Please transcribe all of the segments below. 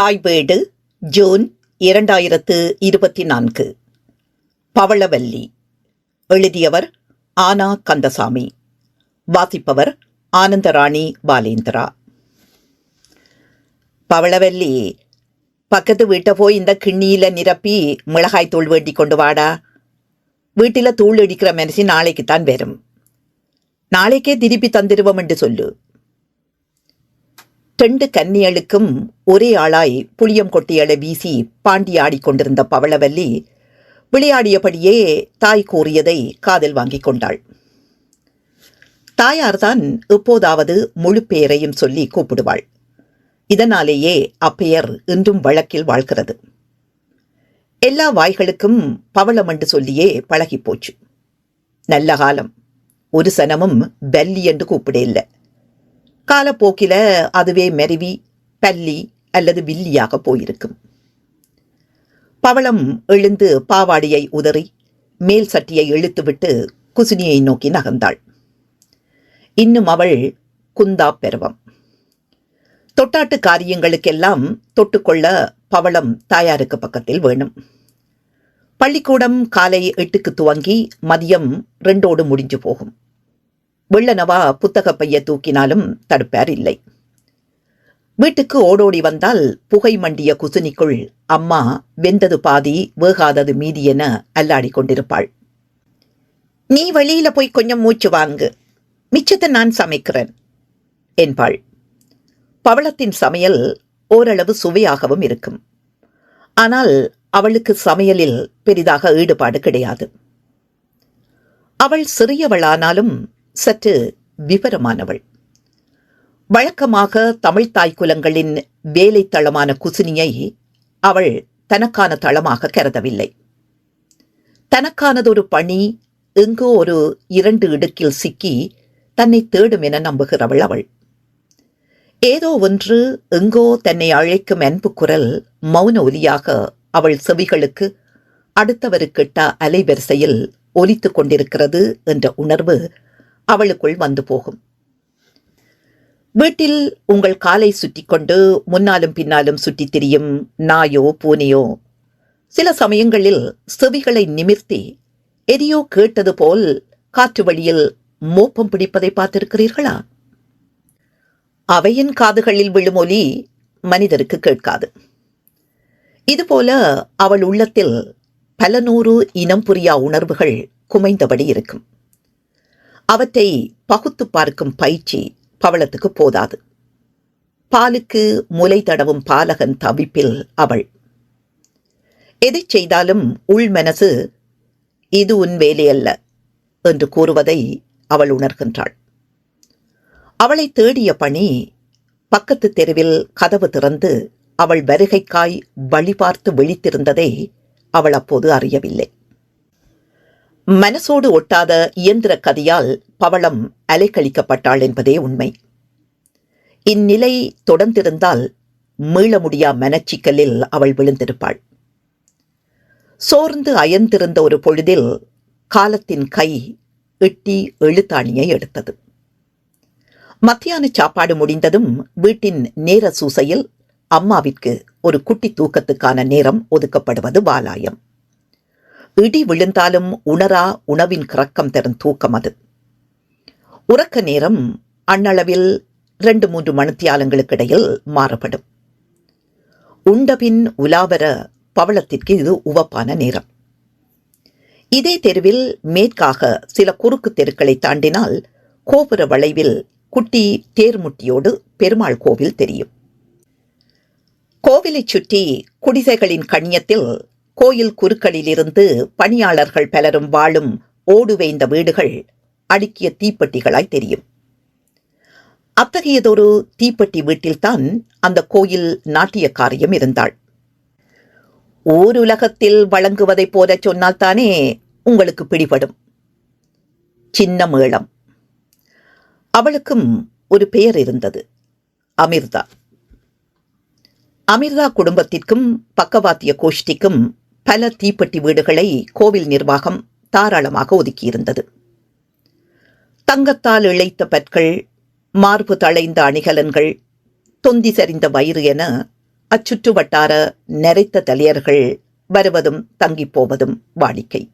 தாய்வேடு June இரண்டாயிரத்து இருபத்தி நான்கு. பவளவல்லி. எழுதியவர் ஆனா கந்தசாமி. வாசிப்பவர் ஆனந்தராணி பாலேந்திரா. பவளவல்லி பக்கத்து வீட்டை போய் இந்த கிண்ணியில நிரப்பி மிளகாய் தூள் வேண்டி கொண்டு வாடா. வீட்டில தூள் அடிக்கிற மனசு நாளைக்குத்தான் வரும். நாளைக்கே திருப்பி தந்துடுவோம் என்று சொல்லு. ரெண்டு கன்னியளுக்கும் ஒரே ஆளாய் புளியம் கொட்டியளை வீசி பாண்டி ஆடிக்கொண்டிருந்த பவளவல்லி விளையாடியபடியே தாய் கூறியதை காதில் வாங்கிக் கொண்டாள். தாயார்தான் எப்போதாவது முழு பெயரையும் சொல்லி கூப்பிடுவாள். இதனாலேயே அப்பெயர் இன்றும் வழக்கில் வாழ்கிறது. எல்லா வாய்களுக்கும் பவளம் என்று சொல்லியே பழகிப் போச்சு. நல்ல காலம். ஒரு சனமும் பல்லி என்று கூப்பிட இல்லை காலப்போக்கில அதுவே மெருவி பல்லி அல்லது வில்லியாக போயிருக்கும். பவளம் எழுந்து பாவாடியை உதறி மேல் சட்டியை இழுத்துவிட்டு குசினியை நோக்கி நகர்ந்தாள். இன்னும் அவள் குந்தா பெருவம். தொட்டாட்டு காரியங்களுக்கெல்லாம் தொட்டுக்கொள்ள பவளம் தாயாருக்கு பக்கத்தில் வேணும். பள்ளிக்கூடம் காலை எட்டுக்கு துவங்கி மதியம் ரெண்டோடு முடிஞ்சு போகும். வெள்ளனவா புத்தக பைய தூக்கினாலும் தடுப்பார் இல்லை. வீட்டுக்கு ஓடோடி வந்தால் புகை மண்டிய குசுனிக்குள் அம்மா வெந்தது பாதி வேகாதது மீதி என அல்லாடி கொண்டிருப்பாள். நீ வெளியில போய் கொஞ்சம் மூச்சு வாங்கு. மிச்சத்தை நான் சமைக்கிறேன் என்பாள். பவளத்தின் சமையல் ஓரளவு சுவையாகவும் இருக்கும். ஆனால் அவளுக்கு சமையலில் பெரிதாக ஈடுபாடு கிடையாது. அவள் சிறியவளானாலும் சற்று விவரமானவள். வழக்கமாக தமிழ் குலங்களின் வேலை தளமான குசினியை அவள் தனக்கான தளமாக கருதவில்லை. தனக்கானதொரு பணி எங்கோ ஒரு இரண்டு இடுக்கில் சிக்கி தன்னை தேடும் என நம்புகிறவள் அவள். ஏதோ ஒன்று எங்கோ தன்னை அழைக்கும் அன்பு குரல் மௌன ஒலியாக அவள் செவிகளுக்கு அடுத்தவருக்கிட்ட அலைவரிசையில் ஒலித்துக் கொண்டிருக்கிறது என்ற உணர்வு அவளுக்குள் வந்து போகும். வீட்டில் உங்கள் காலை சுற்றிக்கொண்டு முன்னாலும் பின்னாலும் சுற்றித் திரியும் நாயோ பூனையோ சில சமயங்களில் செவிகளை நிமிர்த்தி எதையோ கேட்டது போல் காற்று வழியில் மோப்பம் பிடிப்பதை பார்த்திருக்கிறீர்களா? அவையின் காதுகளில் விழும் ஒலி மனிதருக்கு கேட்காது. இதுபோல அவள் உள்ளத்தில் பல நூறு இனம் புரியா உணர்வுகள் குமைந்தபடி இருக்கும். அவற்றை பகுத்து பார்க்கும் பயிற்சி பவளத்துக்கு போதாது. பாலுக்கு முலை தடவும் பாலகன் தவிப்பில் அவள். எதை செய்தாலும் உள் மனசு இது உன் வேலையல்ல என்று கூறுவதை அவள் உணர்கின்றாள். அவளை தேடிய பணி பக்கத்து தெருவில் கதவு திறந்து அவள் வருகைக்காய் வழி பார்த்து விழித்திருந்ததை அவள் அப்போது அறியவில்லை. மனசோடு ஒட்டாத இயந்திர கதியால் பவளம் அலைக்கழிக்கப்பட்டாள் என்பதே உண்மை. இந்நிலை தொடர்ந்திருந்தால் மீள முடியா மனச்சிக்கலில் அவள் விழுந்திருப்பாள். சோர்ந்து அயர்ந்திருந்த ஒரு பொழுதில் காலத்தின் கை எட்டி எழுத்தாணியை எடுத்தது. மத்தியான சாப்பாடு முடிந்ததும் வீட்டின் நேர சூசையில் அம்மாவிற்கு ஒரு குட்டி தூக்கத்துக்கான நேரம் ஒதுக்கப்படுவது வாலாயம். இடி விழுந்தாலும் உணரா உணவின் கிறக்கம் தரும் தூக்கம் அது. உறக்க நேரம் அண்ணளவில் ரெண்டு மூன்று மணித்தியாலங்களுக்கு இடையில் மாறுபடும். உண்டபின் உலாவர பவளத்திற்கு இது உவப்பான நேரம். இதே தெருவில் மேற்காக சில குறுக்கு தெருக்களை தாண்டினால் கோபுர வளைவில் குட்டி தேர்முட்டியோடு பெருமாள் கோவில் தெரியும். கோவிலைச் சுற்றி குடிசைகளின் கண்ணியத்தில் கோயில் குறுக்களிலிருந்து பணியாளர்கள் பலரும் வாழும் ஓடுவேய்ந்த வீடுகள் அடுக்கிய தீப்பெட்டிகளாய் தெரியும். அத்தகையதொரு தீப்பெட்டி வீட்டில்தான் அந்த கோயில் நாட்டிய காரியம் இருந்தாள். ஊருலகத்தில் வழங்குவதைப் போல சொன்னால்தானே உங்களுக்கு பிடிபடும். சின்ன மேளம். அவளுக்கும் ஒரு பெயர் இருந்தது அமிர்தா. அமிர்தா குடும்பத்திற்கும் பக்கவாத்திய கோஷ்டிக்கும் பல தீப்பெட்டி வீடுகளை கோவில் நிர்வாகம் தாராளமாக ஒதுக்கியிருந்தது. தங்கத்தால் இழைத்த பற்கள் மார்பு தளைந்த அணிகலன்கள் தொந்தி சரிந்த வயிறு என அச்சுற்று வட்டார நிறைத்த தலையர்கள் வருவதும் தங்கிப் போவதும் வாடிக்கை.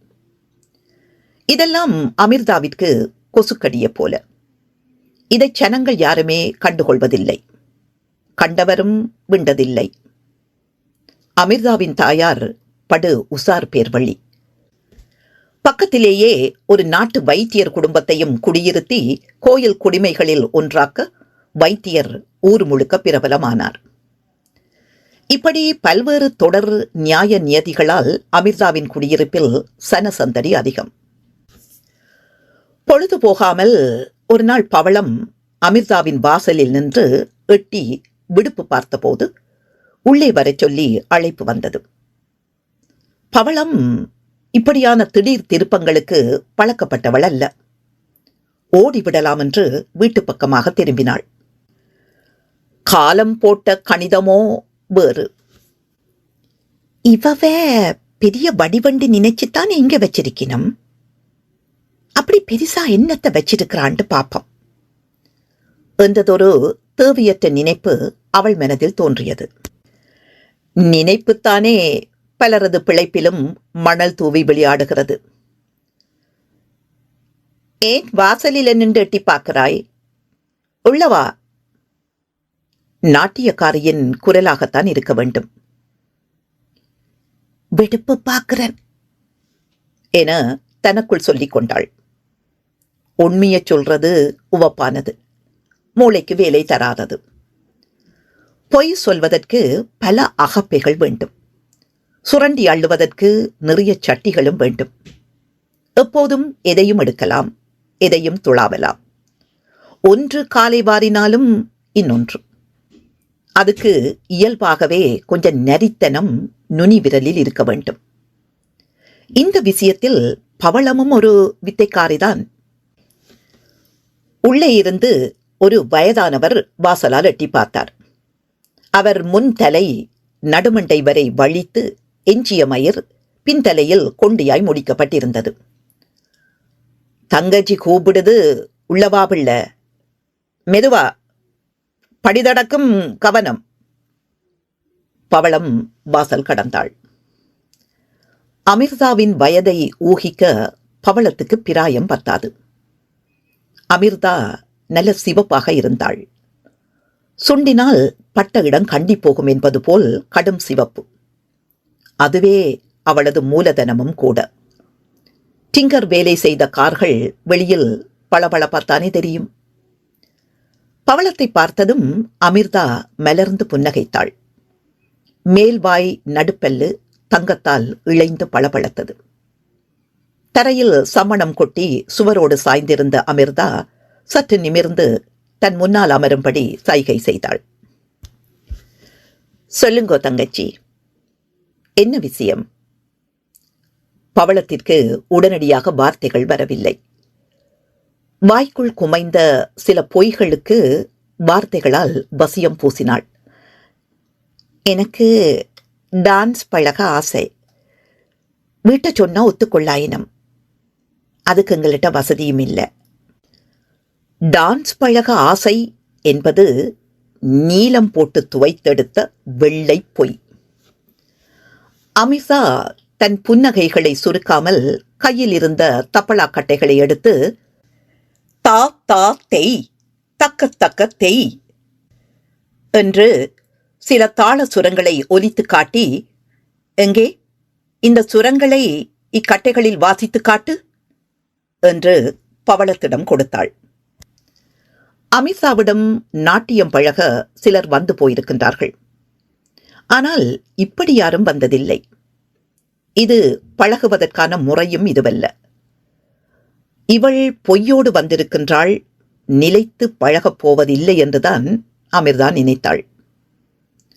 இதெல்லாம் அமிர்தாவிற்கு கொசுக்கடிய போல. இதை ஜனங்கள் யாருமே கண்டுகொள்வதில்லை. கண்டவரும் விண்டதில்லை. அமிர்தாவின் தாயார் படு உசார் பேர்வழி பக்கத்திலேயே ஒரு நாட்டு வைத்தியர் குடும்பத்தையும் குடியிருத்தி கோயில் குடிமைகளில் ஒன்றாக்க வைத்தியர் ஊர் முழுக்க பிரபலமானார். இப்படி பல்வேறு தொடர் நியாய நியதிகளால் அமிர்தாவின் குடியிருப்பில் சனசந்தடி அதிகம். பொழுது போகாமல் ஒரு நாள் பவளம் அமிர்தாவின் வாசலில் நின்று எட்டி விடுப்பு பார்த்தபோது உள்ளே வரச் சொல்லி அழைப்பு வந்தது. பவளம் இப்படியான திடீர் திருப்பங்களுக்கு பழக்கப்பட்டவள் அல்ல. ஓடிவிடலாம் என்று வீட்டு பக்கமாக திரும்பினாள். காலம் போட்ட கணிதமோ வேறு. இவவ பெரிய வடிவண்டி நினைச்சுத்தான் இங்க வச்சிருக்கணும் அப்படி பெரிசா என்னத்தை வச்சிருக்கிறான்ட்டு பாப்போம். என்றதொரு தேவையற்ற நினைப்பு அவள் மனதில் தோன்றியது. நினைப்புத்தானே பலரது பிழைப்பிலும் மணல் தூவி விளையாடுகிறது. ஏன் வாசலில் நின்று எட்டி பார்க்கிறாய்? உள்ளவா? நாட்டியக்காரியின் குரலாகத்தான் இருக்க வேண்டும். வெடுப்பு பார்க்கிறேன். என தனக்குள் சொல்லிக் கொண்டாள். உண்மையை சொல்றது உவப்பானது. மூளைக்கு வேலை தராதது. பொய் சொல்வதற்கு பல அகப்பைகள் வேண்டும். சுரண்டி அள்ளுவதற்கு நிறைய சட்டிகளும் வேண்டும். எப்போதும் எதையும் எடுக்கலாம் எதையும் துளாவலாம். ஒன்று காலை வாரினாலும் இன்னொன்று. அதுக்கு இயல்பாகவே கொஞ்சம் நரித்தனம் நுனி விரலில் இருக்க வேண்டும். இந்த விஷயத்தில் பவளமும் ஒரு வித்தைக்காரிதான். உள்ளே இருந்து ஒரு வயதானவர் வாசலால் எட்டி பார்த்தார். அவர் முன் தலை நடுமண்டை வரை வழித்து எஞ்சிய மயிர் பின்தலையில் கொண்டியாய் முடிக்கப்பட்டிருந்தது. தங்கச்சி கூப்பிடுது உள்ளவா பிள்ள மெதுவா படிதடக்கும் கவனம். பவளம் வாசல் கடந்தாள். அமிர்தாவின் வயதை ஊகிக்க பவளத்துக்கு பிராயம் பத்தாது. அமிர்தா நல்ல சிவப்பாக இருந்தாள். சுண்டினால் பட்ட இடம் கண்டி போகும் என்பது போல் கடும் சிவப்பு. அதுவே அவளது மூலதனமும் கூட. டிங்கர் வேலை செய்த கார்கள் வெளியில் பளபளப்பாத்தானே தெரியும். பவளத்தை பார்த்ததும் அமிர்தா மலர்ந்து புன்னகைத்தாள். மேல்வாய் நடுப்பல்லு தங்கத்தால் இழைந்து பளபளத்தது. தரையில் சமணம் கொட்டி சுவரோடு சாய்ந்திருந்த அமிர்தா சற்று நிமிர்ந்து தன் முன்னால் அமரும்படி சைகை செய்தாள். சொல்லுங்கோ தங்கச்சி என்ன விஷயம்? பவளத்திற்கு உடனடியாக வார்த்தைகள் வரவில்லை. வாய்க்குள் குமைந்த சில பொய்களுக்கு வார்த்தைகளால் வசியம் பூசினாள். எனக்கு டான்ஸ் பழக ஆசை. வீட்டை சொன்னா ஒத்துக்கொள்ளாயினம். அதுக்கு எங்கள்கிட்ட வசதியும் இல்லை. டான்ஸ் பழக ஆசை என்பது நீலம் போட்டு துவைத்தெடுத்த வெள்ளை பொய். அமிஷா தன் புன்னகைகளை சுருக்காமல் கையில் இருந்த தப்பலா கட்டைகளை எடுத்து தா தா தெய் தக்க தக்க தெய் என்று சில தாள சுரங்களை ஒலித்து காட்டி எங்கே இந்த சுரங்களை இக்கட்டைகளில் வாசித்து காட்டு என்று பவளத்திடம் கொடுத்தாள். அமித்ஷாவிடம் நாட்டியம் பழக சிலர் வந்து போயிருக்கின்றார்கள். ஆனால் இப்படி யாரும் வந்ததில்லை. இது பழகுவதற்கான முறையும் இதுவல்ல. இவள் பொய்யோடு வந்திருக்கின்றாள் நிலைத்து பழகப் போவதில்லை என்றுதான் அமிர்தா நினைத்தாள்.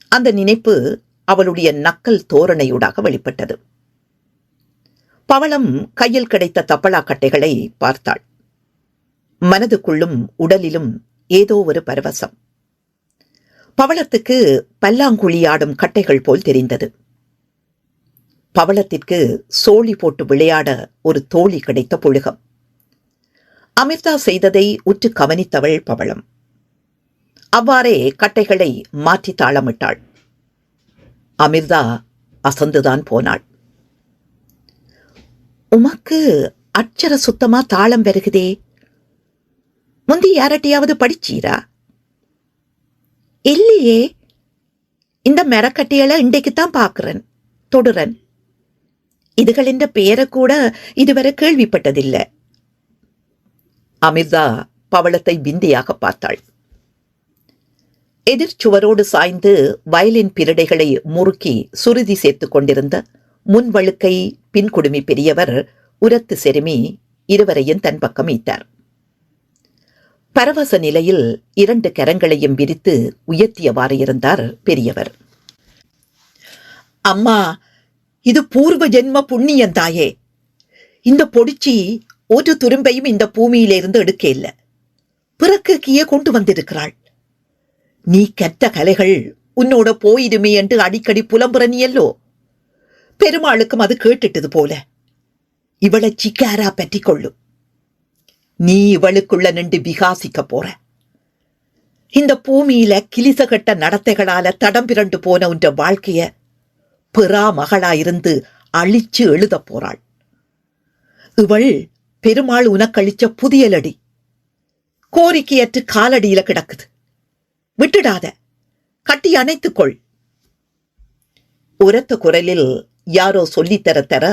அந்த நினைப்பு அவளுடைய நக்கல் தோரணையூடாக வெளிப்பட்டது. பவளம் கையில் கிடைத்த தப்பலா கட்டைகளை பார்த்தாள். மனதுக்குள்ளும் உடலிலும் ஏதோ ஒரு பரவசம். பவளத்துக்கு பல்லாங்குழியாடும் கட்டைகள் போல் தெரிந்தது. பவளத்திற்கு சோழி போட்டு விளையாட ஒரு தோழி கிடைத்த புழுகம். அமிர்தா செய்ததை உற்று கவனித்தவள் பவளம். அவ்வாறே கட்டைகளை மாற்றி தாளமிட்டாள். அமிர்தா அசந்துதான் போனாள். உமக்கு அச்சர சுத்தமா தாளம் வருகுதே முந்தி யாரட்டையாவது படிச்சீரா? இல்லையே இந்த மெரக்கட்டியளை இன்றைக்கு தான் பார்க்கிறேன் தொடுறன். இதுகளின் பெயரை கூட இதுவரை கேள்விப்பட்டதில்லை. அமிர்தா பவளத்தை விந்தியாக பார்த்தாள். எதிர் சுவரோடு சாய்ந்து வயலின் பிரடைகளை முறுக்கி சுருதி சேர்த்துக் கொண்டிருந்த முன்வழுக்கை பின்குடுமி பெரியவர் உரத்து செருமி இருவரையும் தன் பக்கம் ஈட்டார் பரவச நிலையில் இரண்டு கரங்களையும் விரித்து உயர்த்தியவாறு இருந்தார் பெரியவர். அம்மா இது பூர்வ ஜென்ம புண்ணியம் தாயே. இந்த பொடிச்சி ஒரு துரும்பையும் இந்த பூமியிலிருந்து எடுக்க இல்லை. பிறக்குக்கியே கொண்டு வந்திருக்கிறாள். நீ கெட்ட கலைகள் உன்னோட போயிடுமே என்று அடிக்கடி புலம்புற நீயல்லோ பெருமாளுக்கும் அது கேட்டுட்டது போல. இவளை சிக்காரா பற்றி கொள்ளும். நீ இவளுக்குள்ள நின்று விகாசிக்க போற. இந்த பூமியில கிளிசகட்ட நடத்தைகளால தடம் பிறண்டு போன உன்ற வாழ்க்கைய பெறா மகளாயிருந்து அழிச்சு எழுத போறாள். இவள் பெருமாள் உனக்களிச்ச புதியலடி கோரிக்கையற்று காலடியில கிடக்குது. விட்டுடாத. கட்டி அணைத்துக்கொள் உரத்த குரலில் யாரோ சொல்லித்தர தர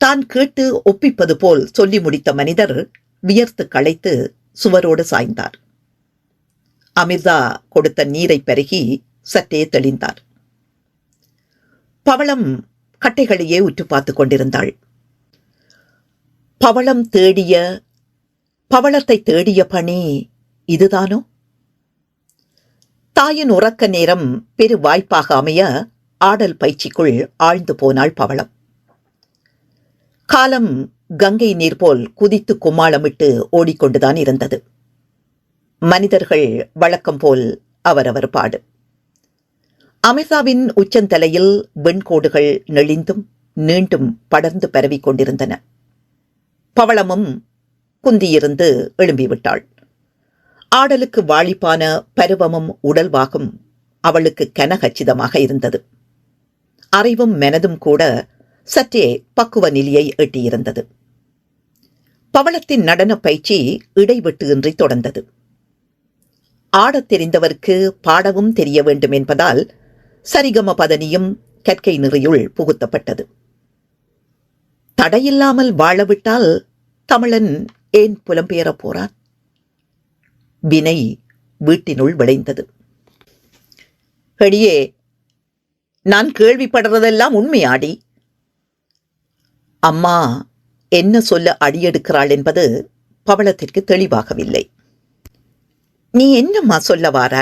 தான் கேட்டு ஒப்பிப்பது போல் சொல்லி முடித்த மனிதர் வியர்த்து களைத்து சுவரோடு சாய்ந்தார். அமிர்தா கொடுத்த நீரை பருகி சற்றே தெளிந்தார். பவளம் கட்டைகளையே உற்று பார்த்துக் கொண்டிருந்தாள். பவளம் தேடிய பவளத்தை தேடிய பணி இதுதானோ? தாயின் உறக்க நேரம் பெரு வாய்ப்பாக அமைய ஆடல் பயிற்சிக்குள் ஆழ்ந்து போனாள் பவளம். காலம் கங்கை நீர் போல் குதித்து கும்மாளமிட்டு ஓடிக்கொண்டுதான் இருந்தது. மனிதர்கள் வழக்கம் போல் அவரவர் பாடு. அமிர்தாவின் உச்சந்தலையில் வெண்கோடுகள் நெளிந்தும் நீண்டும் படர்ந்து பரவிக் கொண்டிருந்தன. பவளமும் குந்தியிருந்து எழும்பிவிட்டாள். ஆடலுக்கு வாழிப்பான பருவமும் உடல்வாகும் அவளுக்கு கனகச்சிதமாக இருந்தது. அறிவும் மனதும் கூட சற்றே பக்குவ நிலையை எட்டியிருந்தது. பவளத்தின் நடன பயிற்சி இடைவெட்டு இன்றி தொடர்ந்தது. ஆடத் தெரிந்தவருக்கு பாடவும் தெரிய வேண்டும் என்பதால் சரிகம பதனியும் கற்கை நிறையுள் புகுத்தப்பட்டது. தடையில்லாமல் வாழவிட்டால் தமிழன் ஏன் புலம்பெயரப் போறான் வினை வீட்டினுள் விளைந்தது. எடியே நான் கேள்விப்படுறதெல்லாம் உண்மையாடி. அம்மா என்ன சொல்ல அடியெடுக்கிறாள் என்பது பவளத்திற்கு தெளிவாகவில்லை. நீ என்னம்மா சொல்ல வார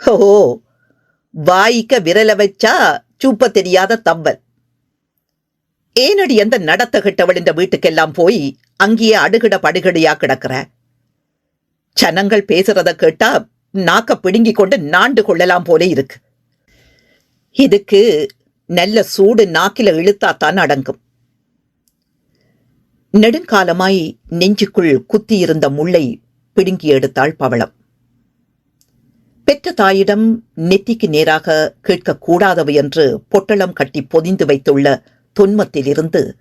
ஓ வாய்க்க விரல வச்சா சூப்ப தெரியாத தம்பல் ஏனடி அந்த நடத்த கிட்டவள் இந்த வீட்டுக்கெல்லாம் போய் அங்கேயே அடுகிட படுகடியா கிடக்கிற? ஜனங்கள் பேசுறத கேட்டா நாக்க பிடுங்கிக் கொண்டு நாண்டு கொள்ளலாம் போல இருக்கு. இதுக்கு நல்ல சூடு நாக்கில இழுத்தாத்தான் அடங்கும். நெடுங்காலமாய் நெஞ்சுக்குள் குத்தியிருந்த முள்ளை பிடுங்கி எடுத்தாள் பவளம். பெற்ற தாயிடம் நெத்திக்கு நேராக கேட்கக்கூடாதவை என்று பொட்டளம் கட்டி பொதிந்து வைத்துள்ள தொன்மத்திலிருந்து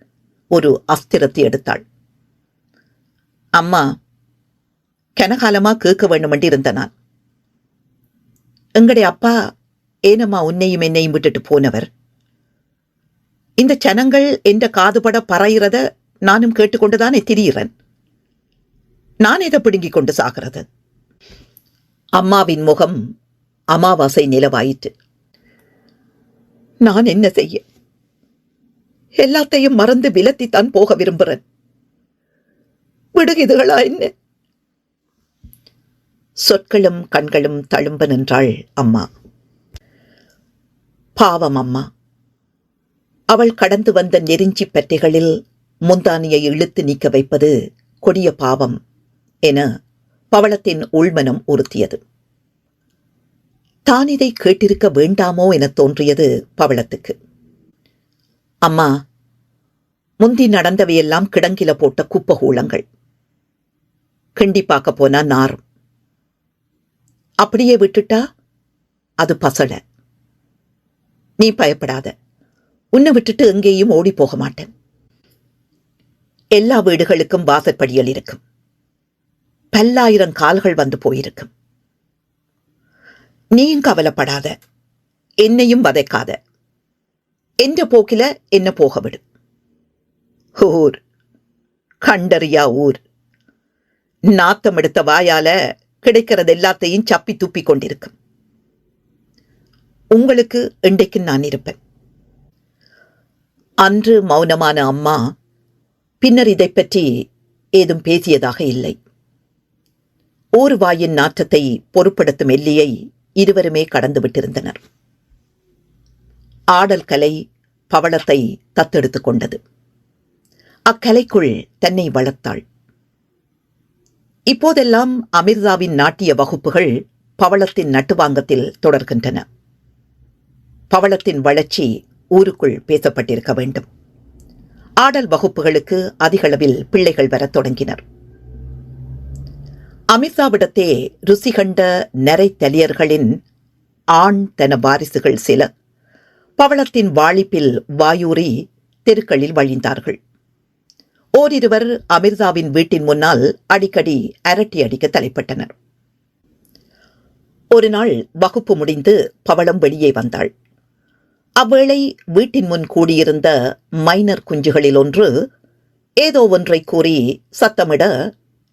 ஒரு அஸ்திரத்தை எடுத்தாள். அம்மா கனகாலமா கேட்க வேண்டுமென்று இருந்த நான் எங்கடைய அப்பா ஏனம்மா உன்னையும் என்னையும் விட்டுட்டு போனவர்? இந்த ஜனங்கள் என்ற காதுபட பறையிறத நானும் கேட்டுக்கொண்டுதானே திரியிறன். நான் எதை பிடுங்கிக் கொண்டு சாகிறது. அம்மாவின் முகம் அமாவாசை நிலவாயிற்று. நான் என்ன செய்ய? எல்லாத்தையும் மறந்து விலத்தித்தான் போக விரும்புகிறேன். விடுகிதுகளா என்ன? சொற்களும் கண்களும் தழும்ப நின்றாள் அம்மா. பாவம் அம்மா. அவள் கடந்து வந்த நெருஞ்சி பற்றைகளில் முந்தானியை இழுத்து நீக்க வைப்பது கொடிய பாவம் என பவளத்தின் உள்மனம் உறுத்தியது. தான் இதை கேட்டிருக்க வேண்டாமோ என தோன்றியது பவளத்துக்கு. அம்மா முந்தி நடந்தவையெல்லாம் கிடங்கில போட்ட குப்பகூலங்கள் கிண்டி பார்க்க போனா நாரும் அப்படியே விட்டுட்டா? அது பசல. நீ பயப்படாத. உன்னை விட்டுட்டு எங்கேயும் ஓடி போக மாட்டேன். எல்லா வீடுகளுக்கும் வாசற்படியல் இருக்கும். பல்லாயிரம் கால்கள் வந்து போயிருக்கும். நீயும் கவலைப்படாத. என்னையும் வதைக்காத. என்ற போக்கில என்ன போக விடு ஊர். கண்டறியா ஊர். நாத்தம் எடுத்த வாயால கிடைக்கிறது எல்லாத்தையும் சப்பி துப்பி கொண்டிருக்கும். உங்களுக்கு இன்றைக்கு நான் இருப்பேன். அன்று மௌனமான அம்மா பின்னர் இதை பற்றி ஏதும் பேசியதாக இல்லை. ஊர்வாயின் நாற்றத்தை பொருட்படுத்தும் எல்லியை இருவருமே கடந்து விட்டிருந்தனர். ஆடல் கலை பவளத்தை தத்தெடுத்துக் கொண்டது. அக்கலைக்குள் தன்னை வளர்த்தாள். இப்போதெல்லாம் அமிர்தாவின் நாட்டிய வகுப்புகள் பவளத்தின் நட்டுவாங்கத்தில் தொடர்கின்றன. பவளத்தின் வளர்ச்சி ஊருக்குள் பேசப்பட்டிருக்க வேண்டும். ஆடல் வகுப்புகளுக்கு அதிகளவில் பிள்ளைகள் வரத் தொடங்கினர். அமித்ஷாவிடத்தே ருசி கண்ட நரைத்தலியர்களின் ஆண் தன வாரிசுகள் சில. பவளத்தின் வாழிப்பில் வாயூறி தெருக்களில் வழிந்தார்கள். ஓரிருவர் அமிர்தாவின் வீட்டின் முன்னால் அடிக்கடி அரட்டி அடிக்க தலைப்பட்டனர். ஒரு நாள் வகுப்பு முடிந்து பவளம் வெளியே வந்தாள். அவ்வேளை வீட்டின் முன் கூடியிருந்த மைனர் குஞ்சுகளில் ஒன்று ஏதோ ஒன்றை கூறி சத்தமிட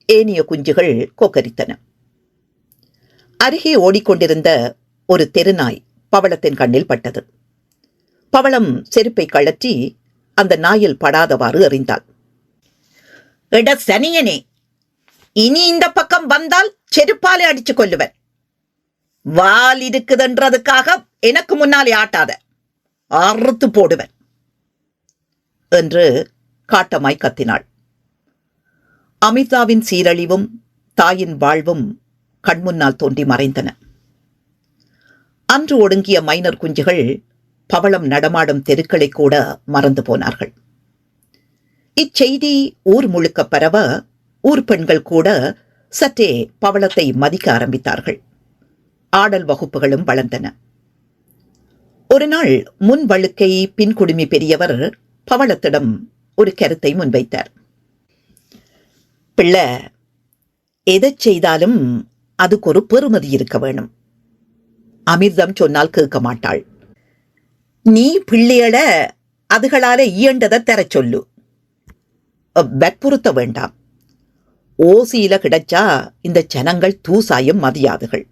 ஏனிய குஞ்சுகள் கொக்கரித்தன. அருகே ஓடிக்கொண்டிருந்த ஒரு தெருநாய் பவளத்தின் கண்ணில் பட்டது. பவளம் செருப்பை கழற்றி அந்த நாயில் படாதவாறு எறிந்தாள். எட சனியனே இனி இந்த பக்கம் வந்தால் செருப்பாலே அடிச்சு கொள்ளுவன் வால் இருக்குதுன்றதுக்காக எனக்கு முன்னாலே ஆட்டாத. அறுத்து போடுவன் என்று காட்டமாய் கத்தினாள். அமிதாவின் சீரழிவும் தாயின் வாழ்வும் கண்முன்னால் தோன்றி மறைந்தன. அன்று ஒடுங்கிய மைனர் குஞ்சுகள் பவளம் நடமாடும் தெருக்களை கூட மறந்து போனார்கள். இச்செய்தி ஊர் முழுக்க பரவ ஊர் பெண்கள் கூட சற்றே பவளத்தை மதிக்க ஆரம்பித்தார்கள். ஆடல் வகுப்புகளும் வளர்ந்தன. ஒரு நாள் முன் வழுக்கை பின்குடுமி பெரியவர் பவளத்திடம் ஒரு கருத்தை முன்வைத்தார். பிள்ளை எதை செய்தாலும் அதுக்கு ஒரு பெறுமதி இருக்க வேணும். அமிர்தம் சொன்னால் கேட்க மாட்டாள். நீ பிள்ளையட அதுகளால இயண்டதை தரச் சொல்லு. வற்புறுத்த வேண்டாம். ஓசியில கிடைச்சா இந்த ஜனங்கள் தூசாயம் மதியாதுகள்.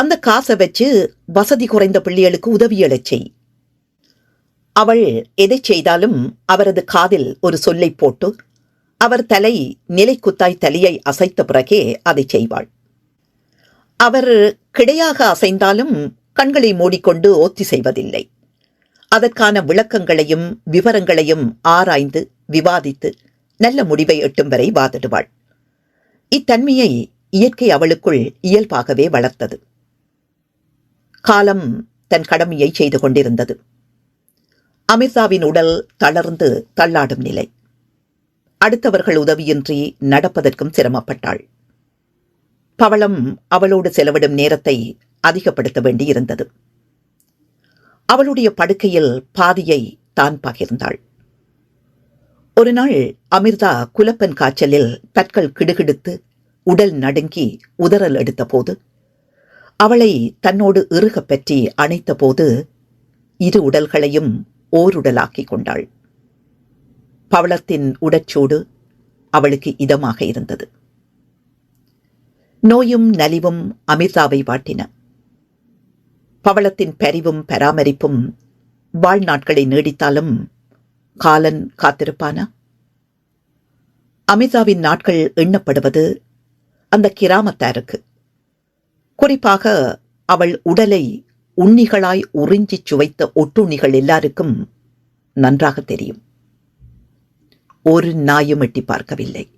அந்த காசை வச்சு வசதி குறைந்த பிள்ளைகளுக்கு உதவியளச் செய். அவள் எதை செய்தாலும் அவரது காதில் ஒரு சொல்லை போட்டு அவர் தலை நிலைக்குத்தாய் தலையை அசைத்த பிறகே அதை செய்வாள். அவர் கிடையாக அசைந்தாலும் கண்களை மூடிக்கொண்டு ஓத்தி செய்வதில்லை. அதற்கான விளக்கங்களையும் விவரங்களையும் ஆராய்ந்து விவாதித்து நல்ல முடிவை எட்டும் வரை வாதிடுவாள். இத்தன்மையை இயற்கை அவளுக்குள் இயல்பாகவே வளர்த்தது. காலம் தன் கடமையை செய்து கொண்டிருந்தது. அமிர்தாவின் உடல் தளர்ந்து தள்ளாடும் நிலை. அடுத்தவர்கள் உதவியின்றி நடப்பதற்கும் சிரமப்பட்டாள். பவளம் அவளோடு செலவிடும் நேரத்தை அதிகப்படுத்த வேண்டியிருந்தது. அவளுடைய படுக்கையில் பாதியை தான் பகிர்ந்தாள். ஒரு நாள் அமிர்தா குலப்பன் காய்ச்சலில் பற்கள் கிடுகிடுத்து உடல் நடுங்கி உதறல் எடுத்தபோது அவளை தன்னோடு இறுகப் பற்றி அணைத்தபோது இரு உடல்களையும் ஓருடலாக்கிக் கொண்டாள். பவளத்தின் உடச்சூடு அவளுக்கு இதமாக இருந்தது. நோயும் நலிவும் அமிர்தாவை வாட்டின. பவளத்தின் பரிவும் பராமரிப்பும் வாழ்நாட்களை நீடித்தாலும் காலன் காத்திருப்பானா? அமிர்தாவின் நாட்கள் எண்ணப்படுவது அந்த கிராமத்தாருக்கு. குறிப்பாக அவள் உடலை உண்ணிகளாய் உறிஞ்சிச் சுவைத்த ஒட்டுண்ணிகள் எல்லாருக்கும் நன்றாக தெரியும். ஒரு நாயும் எட்டி பார்க்கவில்லை.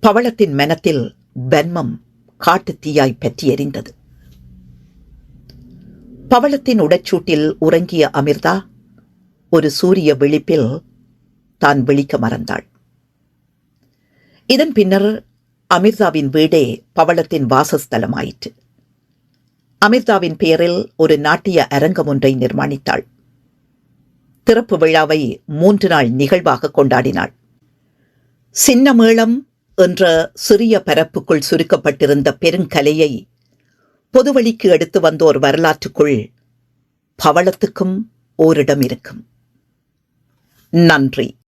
பவளத்தின் மனத்தில் பன்மம் காட்டுத் தீயாய் பற்றி எறிந்தது பவளத்தின் உடச்சூட்டில் உறங்கிய அமிர்தா ஒரு சூரிய விழிப்பில் தான் விழிக்க மறந்தாள். இதன் பின்னர் அமிர்தாவின் வீடே பவளத்தின் வாசஸ்தலமாயிற்று. அமிர்தாவின் பெயரில் ஒரு நாட்டிய அரங்கம் ஒன்றை நிர்மாணித்தாள். திறப்பு விழாவை மூன்று நாள் நிகழ்வாக கொண்டாடினாள். சின்ன மேளம் என்ற சிறிய பரப்புக்குள் சுருக்கப்பட்டிருந்த பெருங்கலையை பொதுவழிக்கு எடுத்து வந்தோர் வரலாற்றுக்குள் பவளத்துக்கும் ஓரிடம் இருக்கும். நன்றி.